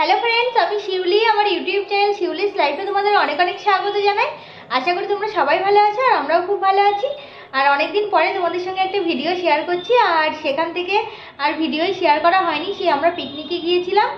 Hello friends আমি শিউলি, আমার YouTube channel Shiuli's লাইফে তোমাদের অনেক অনেক স্বাগত জানাই। আশা করি তোমরা সবাই ভালো আছো আর আমরাও খুব ভালো আছি। আর অনেক দিন পরে তোমাদের সঙ্গে একটা ভিডিও শেয়ার করছি, আর সেখান থেকে আর ভিডিওই শেয়ার করা হয়নি, সে আমরা পিকনিকে গিয়েছিলাম।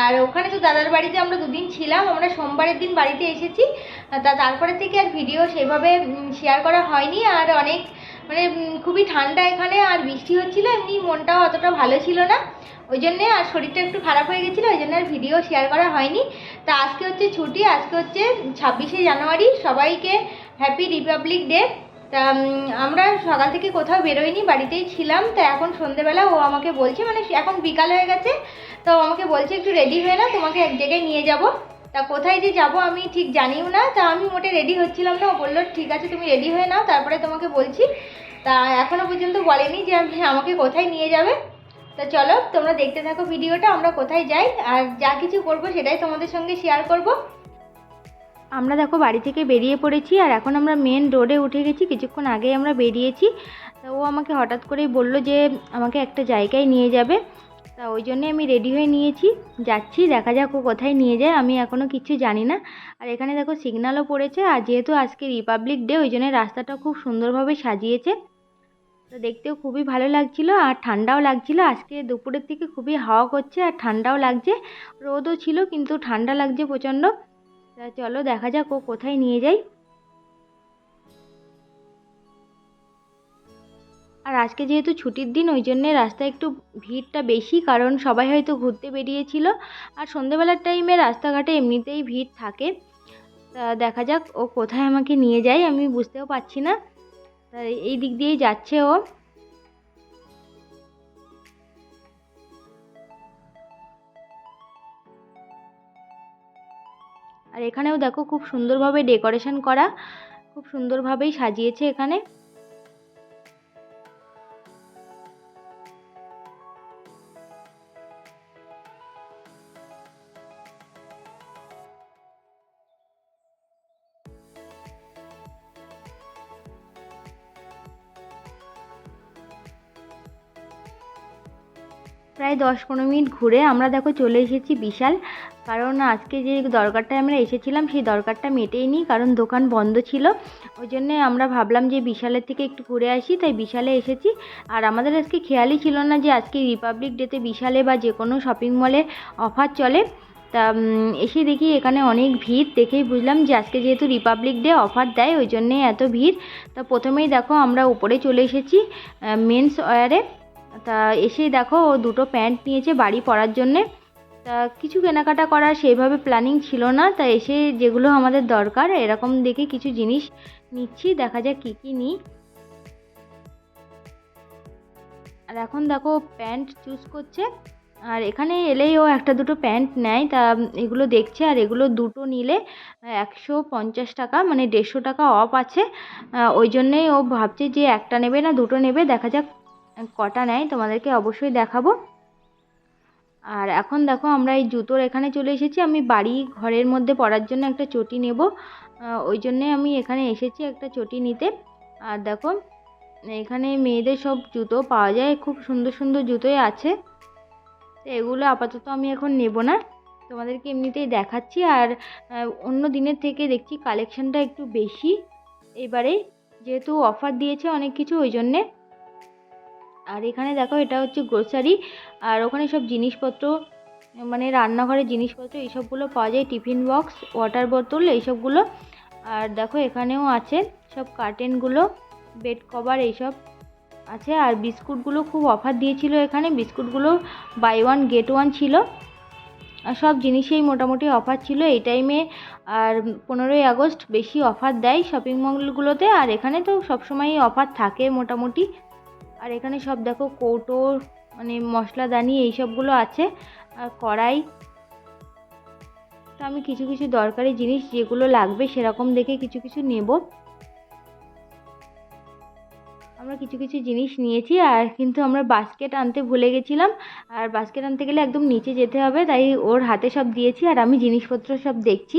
আর ওখানে তো দাদার বাড়িতে আমরা দুদিন ছিলাম, আমরা সোমবারের দিন বাড়িতে এসেছি। তা তারপরে থেকে আর ভিডিও সেভাবে শেয়ার করা হয়নি, আর অনেক মানে খুবই ঠান্ডা এখানে, আর বৃষ্টি হচ্ছিল, এমনি মনটাও অতটা ভালো ছিল না। ওই জন্যে আর শরীরটা একটু খারাপ হয়ে গেছিল, ওই জন্য আর ভিডিও শেয়ার করা হয়নি। তা আজকে হচ্ছে ছুটি, আজকে হচ্ছে ছাব্বিশে জানুয়ারি, সবাইকে হ্যাপি রিপাবলিক ডে তা আমরা সকাল থেকে কোথাও বেরোইনি, বাড়িতেই ছিলাম, তা এখন সন্ধেবেলা ও আমাকে বলছে মানে এখন বিকাল হয়ে গেছে, তো আমাকে বলছে, একটু রেডি হয়ে না তোমাকে এক জায়গায় নিয়ে যাব। তা কোথায় যে যাব আমি ঠিক জানিও না, তা আমি মোটে রেডি হচ্ছিলাম না, ও বলল, ঠিক আছে, তুমি রেডি হয়ে নাও, তারপরে তোমাকে বলছি। তা এখনও পর্যন্ত বলেনি যে আমি আমাকে কোথায় নিয়ে যাবে। তা চলো, তোমরা দেখতে থাকো ভিডিওটা, আমরা কোথায় যাই, আর যা কিছু করব সেটাই তোমাদের সঙ্গে শেয়ার করব। আমরা দেখো বাড়ি থেকে বেরিয়ে পড়েছি, আর এখন আমরা মেন রোডে উঠে গেছি, কিছুক্ষণ আগেই আমরা বেরিয়েছি। তো ও আমাকে হঠাৎ করেই বলল যে আমাকে একটা জায়গায় নিয়ে যাবে। তা ওই জন্যে আমি রেডি হয়ে নিয়েছি। যাচ্ছি, দেখা যাক ও কোথায় নিয়ে যায়, আমি এখনও কিচ্ছু জানি না। আর এখানে দেখো সিগন্যালও পড়েছে, আর যেহেতু আজকে রিপাবলিক ডে ওই জন্য রাস্তাটা খুব সুন্দরভাবে সাজিয়েছে। তো দেখতেও খুবই ভালো লাগছিল, আর ঠান্ডাও লাগছিল। আজকে দুপুরের থেকে খুবই হাওয়া করছে, আর ঠান্ডাও লাগছে। রোদও ছিল, কিন্তু ঠান্ডা লাগছে প্রচণ্ড। তা চলো দেখা যাক ও কোথায় নিয়ে যায়। আর আজকে যেহেতু ছুটির দিন, ওই জন্যে রাস্তায় একটু ভিড়টা বেশি, কারণ সবাই হয়তো ঘুরতে বেরিয়েছিল। আর সন্ধেবেলার টাইমে রাস্তাঘাটে এমনিতেই ভিড় থাকে। তা দেখা যাক ও কোথায় আমাকে নিয়ে যায়, আমি বুঝতেও পারছি না। এই দিক দিয়েই যাচ্ছে ও। আর এখানেও দেখো খুব সুন্দরভাবে ডেকোরেশন করা, খুব সুন্দরভাবেই সাজিয়েছে এখানে। প্রায় দশ পনেরো মিনিট ঘুরে আমরা দেখো চলে এসেছি বিশাল। কারণ আজকে যে দরকারটায় আমরা এসেছিলাম, সেই দরকারটা মেটেইনি কারণ দোকান বন্ধ ছিল। ওই জন্যে আমরা ভাবলাম যে বিশালের থেকে একটু ঘুরে আসি, তাই বিশালে এসেছি। আর আমাদের আজকে খেয়ালই ছিল না যে আজকে রিপাবলিক ডেতে বিশালে বা যে কোনো শপিং মলে অফার চলে। তা এসে দেখি এখানে অনেক ভিড়, দেখেই বুঝলাম যে আজকে যেহেতু রিপাবলিক ডে অফার দেয়, ওই জন্যে এত ভিড়। তা প্রথমেই দেখো আমরা উপরে চলে এসেছি মেন্স ওয়ারে। তা এসেই দেখো ও দুটো প্যান্ট নিয়েছে বাড়ি পরার জন্যে। তা কিছু কেনাকাটা করার সেইভাবে প্ল্যানিং ছিল না, তা এসে যেগুলো আমাদের দরকার, এরকম দেখে কিছু জিনিস নিচ্ছি, দেখা যাক কী কী নিই। আর এখন দেখো প্যান্ট চুজ করছে, আর এখানে এলেই ও একটা দুটো প্যান্ট নেয়, তা এগুলো দেখছে, আর এগুলো দুটো নিলে একশো পঞ্চাশ টাকা মানে দেড়শো টাকা অফ আছে। ওই জন্যেই ও ভাবছে যে একটা নেবে না দুটো নেবে, দেখা যাক কটা নেয় তোমাদেরকে অবশ্যই দেখাবো। আর এখন দেখো আমরা এই জুতোর এখানে চলে এসেছি। আমি বাড়ি ঘরের মধ্যে পরার জন্য একটা চটি নেব। ওই জন্যে আমি এখানে এসেছি একটা চটি নিতে। আর দেখো, এখানে মেয়েদের সব জুতো পাওয়া যায়। খুব সুন্দর সুন্দর জুতোই আছে। তো এগুলো আপাতত আমি এখন নেব না। তোমাদেরকে এমনিতেই দেখাচ্ছি। আর অন্য দিনের থেকে দেখছি কালেকশানটা একটু বেশি। এবারে যেহেতু অফার দিয়েছে অনেক কিছু, ওই জন্যে আর এখানে দেখো এটা হচ্ছে গ্রোসারি আর ওখানে সব জিনিসপত্র মানে রান্নাঘরের জিনিসপত্র, এইসবগুলো পাওয়া যায়, টিফিন বক্স ওয়াটার বোতল এইসবগুলো। আর দেখো এখানেও আছে সব কার্টেনগুলো বেড কভার এইসব আছে। আর বিস্কুটগুলো খুব অফার দিয়েছিল এখানে, বিস্কুটগুলো বাই ওয়ান গেট ওয়ান ছিল। আর সব জিনিসেই মোটামুটি অফার ছিল এই টাইমে আর পনেরোই আগস্ট বেশি অফার দেয় শপিং মলগুলোতে আর এখানে তো সবসময়ই অফার থাকে মোটামুটি। আর এখানে সব দেখো কৌটো মানে মশলাদানি এইসবগুলো আছে। আর কড়াই। তো আমি কিছু কিছু দরকারি জিনিস যেগুলো লাগবে সেরকম দেখে কিছু কিছু নেব। আমরা কিছু কিছু জিনিস নিয়েছি আর কিন্তু আমরা বাস্কেট আনতে ভুলে গেছিলাম। আর বাস্কেট আনতে গেলে একদম নিচে যেতে হবে, তাই ওর হাতে সব দিয়েছি আর আমি জিনিসপত্র সব দেখছি।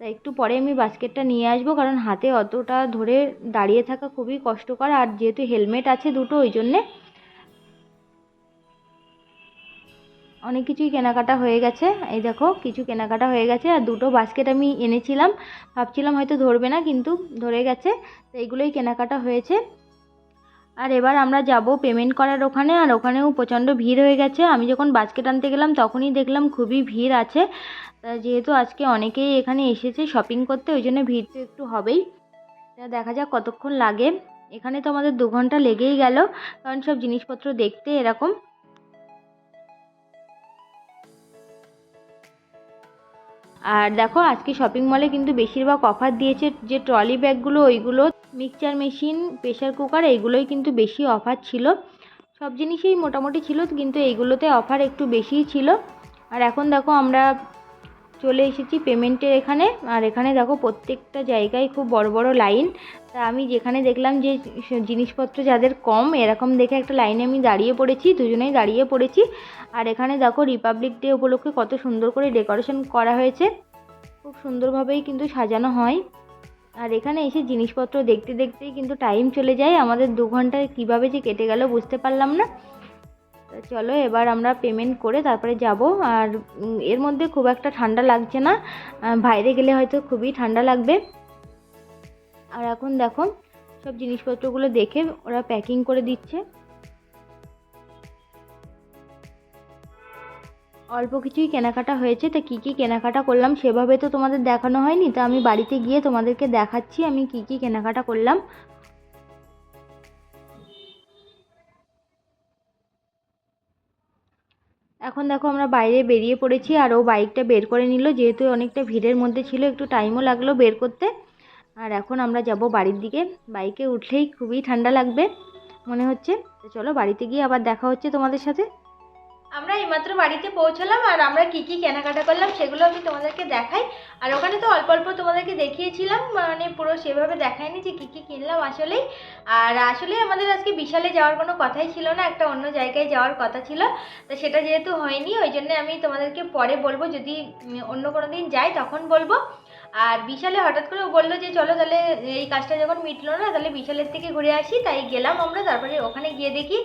তা একটু পরে আমি বাস্কেটটা নিয়ে আসব, কারণ হাতে অতটা ধরে দাঁড়িয়ে থাকা খুবই কষ্টকর। আর যেহেতু হেলমেট আছে দুটো, ওই জন্যে অনেক কিছুই কেনাকাটা হয়ে গেছে। এই দেখো, কিছু কেনাকাটা হয়ে গেছে, আর দুটো বাস্কেট আমি এনেছিলাম। ভাবছিলাম হয়তো ধরবে না, কিন্তু ধরে গেছে। তো এইগুলোই কেনাকাটা হয়েছে। আর এবার আমরা যাব পেমেন্ট করার ওখানে, আর ওখানেও প্রচণ্ড ভিড় হয়ে গেছে। আমি যখন বাস্কেট আনতে গেলাম, তখনই দেখলাম খুবই ভিড় আছে। যেহেতু আজকে অনেকেই এখানে এসেছে শপিং করতে, ওই জন্য ভিড় তো একটু হবেই। দেখা যাক কতক্ষণ লাগে। এখানে তো আমাদের দু ঘণ্টা লেগেই গেল, কারণ সব জিনিসপত্র দেখতে এরকম। আর দেখো, আজকে শপিং মলে কিন্তু বেশিরভাগ অফার দিয়েছে যে ট্রলি ব্যাগগুলো ওইগুলো মিক্সচার মেশিন প্রেশার কুকার এইগুলোই কিন্তু বেশি অফার ছিল। সব জিনিসেই মোটামুটি ছিল, কিন্তু এইগুলোতে অফার একটু বেশিই ছিল। আর এখন দেখো আমরা চলে এসেছি পেমেন্টের এখানে। আর এখানে দেখো প্রত্যেকটা জায়গায় খুব বড় বড় লাইন তা আমি যেখানে দেখলাম যে জিনিসপত্র যাদের কম, এরকম দেখে একটা লাইনে আমি দাঁড়িয়ে পড়েছি, দুজনেই দাঁড়িয়ে পড়েছি। আর এখানে দেখো রিপাবলিক ডে উপলক্ষে কত সুন্দর করে ডেকোরেশন করা হয়েছে। খুব সুন্দরভাবেই কিন্তু সাজানো হয়। আর এখানে এসে জিনিসপত্র দেখতে দেখতেই কিন্তু টাইম চলে যায়। আমাদের দু ঘন্টায় কীভাবে যে কেটে গেল বুঝতে পারলাম না। চলো এবার আমরা পেমেন্ট করে তারপরে যাব। আর এর মধ্যে খুব একটা ঠান্ডা লাগছে না। বাইরে গেলে হয়তো খুবই ঠান্ডা লাগবে। আর এখন দেখো, সব জিনিসপত্রগুলো দেখে ওরা প্যাকিং করে দিচ্ছে। অল্প কিছুই কেনাকাটা হয়েছে, তা কী কী কেনাকাটা করলাম সেভাবে তো তোমাদের দেখানো হয়নি, তা আমি বাড়িতে গিয়ে তোমাদেরকে দেখাচ্ছি আমি কী কী কেনাকাটা করলাম। এখন দেখো আমরা বাইরে বেরিয়ে পড়েছি, আর ও বাইকটা বের করে নিল, যেহেতু অনেকটা ভিড়ের মধ্যে ছিল, একটু টাইমও লাগল বের করতে। আর এখন আমরা যাব বাড়ির দিকে, বাইকে উঠলেই খুবই ঠান্ডা লাগবে, মনে হচ্ছে। চলো বাড়িতে গিয়ে আবার দেখা হচ্ছে তোমাদের সাথে। আমরা এইমাত্র বাড়িতে পৌঁছলাম আর আমরা কি কি কেনাকাটা করলাম সেগুলো আমি তোমাদেরকে দেখাই। আর ওখানে তো অল্প অল্প তোমাদেরকে দেখিয়েছিলাম মানে পুরো সেভাবে দেখায়নি যে কি কি কিনলাম আসলেই। আর আসলে আমাদের আজকে বিশালে যাওয়ার কোনো কথাই ছিল না, একটা অন্য জায়গায় যাওয়ার কথা ছিল। তো সেটা যেহেতু হয়নি, ওই জন্য আমি তোমাদেরকে পরে বলব, যদি অন্য কোনো দিন যাই তখন বলব। আর বিশালে হঠাৎ করে বলল যে, চলো তাহলে এই কাজটা যখন মিটলো না, তাহলে বিশালের থেকে ঘুরে আসি। তাই গেলাম আমরা, তারপরে ওখানে গিয়ে দেখি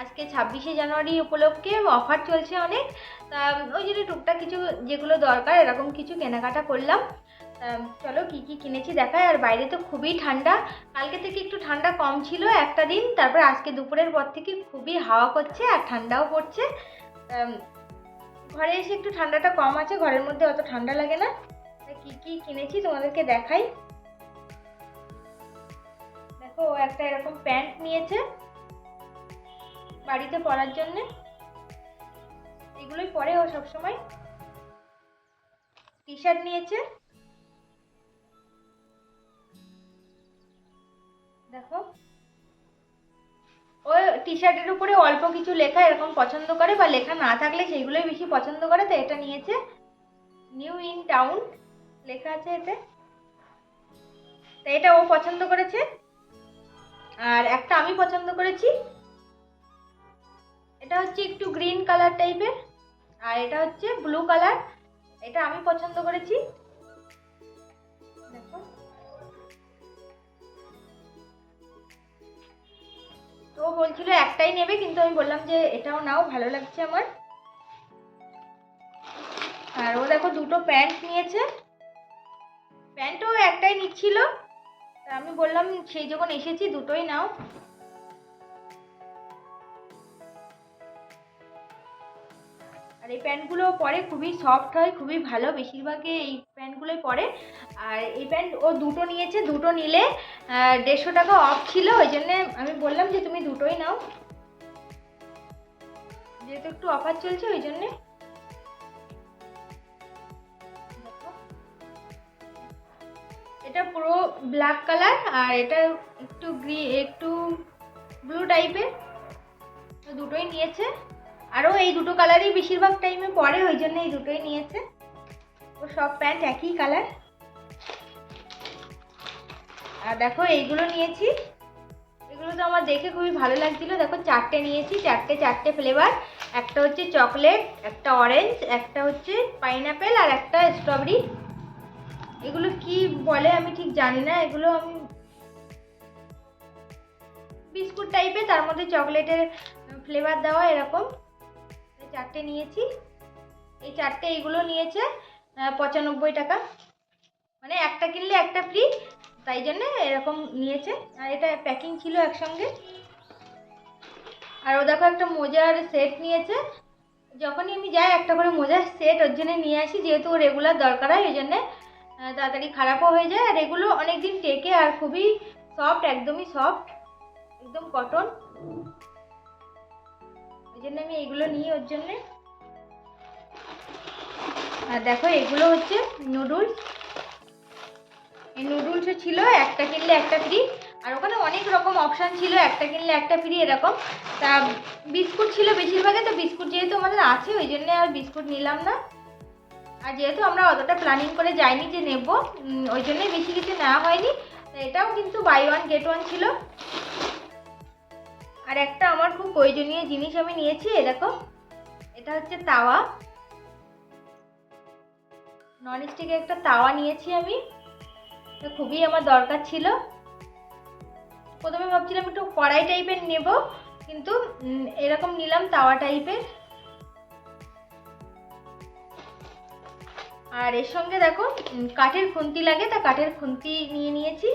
আজকে ছাব্বিশে জানুয়ারি উপলক্ষে অফার চলছে অনেক। তা, ওই জন্য টুকটাক কিছু যেগুলো দরকার, এরকম কিছু কেনাকাটা করলাম। চলো কি কি কিনেছি দেখায় আর বাইরে তো খুবই ঠান্ডা। কালকে থেকে একটু ঠান্ডা কম ছিল একটা দিন, তারপরে আজকে দুপুরের পর থেকে খুবই হাওয়া করছে আর ঠান্ডাও পড়ছে। ঘরে এসে একটু ঠান্ডাটা কম আছে, ঘরের মধ্যে অত ঠান্ডা লাগে না। তা কি কি কিনেছি তোমাদেরকে দেখাই? দেখো, ও একটা এরকম প্যান্ট নিয়েছে বাড়িতে পরার জন্য। এগুলোই পরে ও সবসময়। টি শার্ট নিয়েছে। দেখো। ও টি শার্টের উপরে অল্প কিছু লেখা এরকম পছন্দ করে, বা লেখা না থাকলে সেইগুলোই বেশি পছন্দ করে, তো এটা নিয়েছে। নিউ ইন টাউন লেখা আছে এতে? তো এটা ও পছন্দ করেছে? আর একটা আমি পছন্দ করেছি। এটা হচ্ছে একটু গ্রিন কালার টাইপের, আর এটা হচ্ছে ব্লু কালার। এটা আমি পছন্দ করেছি। দেখো। তো বলছিল একটাই নেবে, কিন্তু আমি বললাম যে এটাও নাও, ভালো লাগছে আমার। আর ও দেখো দুটো প্যান্ট নিয়েছে। প্যান্টও একটাই নিচ্ছিল। তা আমি বললাম, সেই যখন এসেছি, দুটোই নাও। আর এই প্যান্টগুলো পরে খুবই সফট হয়, খুবই ভালো। বেশিরভাগই এই প্যান্টগুলোই পরে। আর এই প্যান্ট ও দুটো নিয়েছে, দুটো নিলে দেড়শো টাকা অফ ছিল। ওই জন্যে আমি বললাম যে, তুমি দুটোই নাও। যেহেতু একটু অফার চলছে, ওই জন্যে এটা পুরো ব্ল্যাক কালার আর এটা একটু গ্রি একটু ব্লু টাইপের তো দুটোই নিয়েছে। আরও এই দুটো কালারই বেশিরভাগ টাইমে পরে, ওই জন্য এই দুটোই নিয়েছে। ও সব প্যান্ট একই কালার আর দেখো, এইগুলো নিয়েছি। এগুলো তো আমার দেখে খুবই ভালো লাগছিল। দেখো, চারটে নিয়েছি, চারটে চারটে ফ্লেভার একটা হচ্ছে চকলেট একটা অরেঞ্জ একটা হচ্ছে পাইনাপেল আর একটা স্ট্রবেরি এগুলো কি বলে আমি ঠিক জানি না, এগুলো আমি বিস্কুট টাইপের তার মধ্যে চকলেটের ফ্লেভার দেওয়া এরকম। চারটে নিয়েছি। এই চারটে এইগুলো নিয়েছে পঁচানব্বই টাকা। মানে একটা কিনলে একটা ফ্রি তাই জন্য এরকম নিয়েছে। আর এটা প্যাকিং ছিল একসঙ্গে। আর ও দেখো একটা মোজার সেট নিয়েছে। যখনই আমি যাই একটা করে মোজার সেট ওর জন্য নিয়ে আসি, যেহেতু রেগুলার দরকার হয়, ওই জন্যে তাড়াতাড়ি খারাপও হয়ে যায় আর এগুলো অনেক দিন টেকে আর খুবই সফট একদমই সফট একদম কটন ওই জন্য আমি এগুলো নিই ওর জন্যে। আর দেখো, এগুলো হচ্ছে নুডলস এই নুডলসও ছিল একটা কিনলে একটা ফ্রি আর ওখানে অনেক রকম অপশান ছিল, একটা কিনলে একটা ফ্রি এরকম। তা, বিস্কুট ছিল বেশিরভাগে, তো বিস্কুট যেহেতু আমাদের আছে, ওই জন্যে আর বিস্কুট নিলাম না। আর যেহেতু আমরা অতটা প্ল্যানিং করে যাইনি যে নেব ওই জন্যই বেশি কিছু নেওয়া হয়নি। এটাও কিন্তু বাই ওয়ান গেট ওয়ান ছিল। আর একটা আমার খুব প্রয়োজনীয় জিনিস আমি নিয়েছি, এ দেখো। এটা হচ্ছে তাওয়া। নন স্টিকের একটা তাওয়া নিয়েছি আমি। তো খুবই আমার দরকার ছিল। প্রথমে ভাবছিলাম একটু কড়াই টাইপের নেব, কিন্তু এরকম নিলাম তাওয়া টাইপের আর এর সঙ্গে দেখো কাঠের খুন্তি লাগে, তা কাঠের খুন্তি নিয়ে নিয়েছি।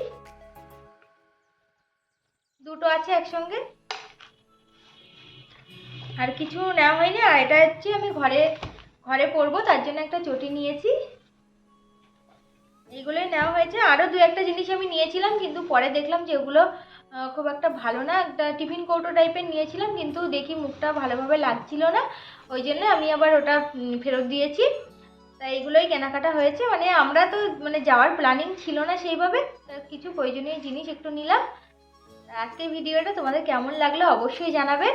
দুটো আছে একসঙ্গে। আর কিছু নেওয়া হয়নি, আর এটা হচ্ছে আমি ঘরে ঘরে পরবো, তার জন্য একটা চটি নিয়েছি। এইগুলোই নেওয়া হয়েছে। আরও দু একটা জিনিস আমি নিয়েছিলাম, কিন্তু পরে দেখলাম যে ওগুলো খুব একটা ভালো না। একটা টিফিন কৌটো টাইপের নিয়েছিলাম, কিন্তু দেখি মুখটা ভালোভাবে লাগছিল না। ওই জন্য আমি আবার ওটা ফেরত দিয়েছি। তাই এগুলোই কেনাকাটা হয়েছে। মানে আমরা তো মানে যাওয়ার প্ল্যানিং ছিল না সেইভাবে। তা কিছু প্রয়োজনীয় জিনিস একটু নিলাম। আজকের ভিডিওটা তোমাদের কেমন লাগল অবশ্যই জানাবে।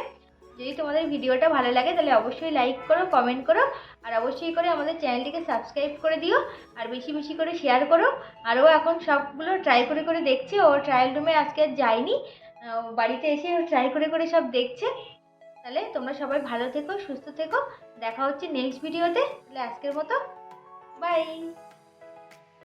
যদি তোমাদের ভিডিওটা ভালো লাগে তাহলে অবশ্যই লাইক করো কমেন্ট করো, আর অবশ্যই করে আমাদের চ্যানেলটিকে সাবস্ক্রাইব করে দিও, আর বেশি বেশি করে শেয়ার করো। আরও এখন সবগুলো ট্রাই করে করে দেখছে। ও ট্রায়াল রুমে আজকে যায়নি। বাড়িতে এসে ট্রাই করে করে সব দেখছে। তাহলে তোমরা সবাই ভালো থেকো, সুস্থ থেকো। দেখা হচ্ছে নেক্সট ভিডিওতে তাহলে আজকের মতো। বাই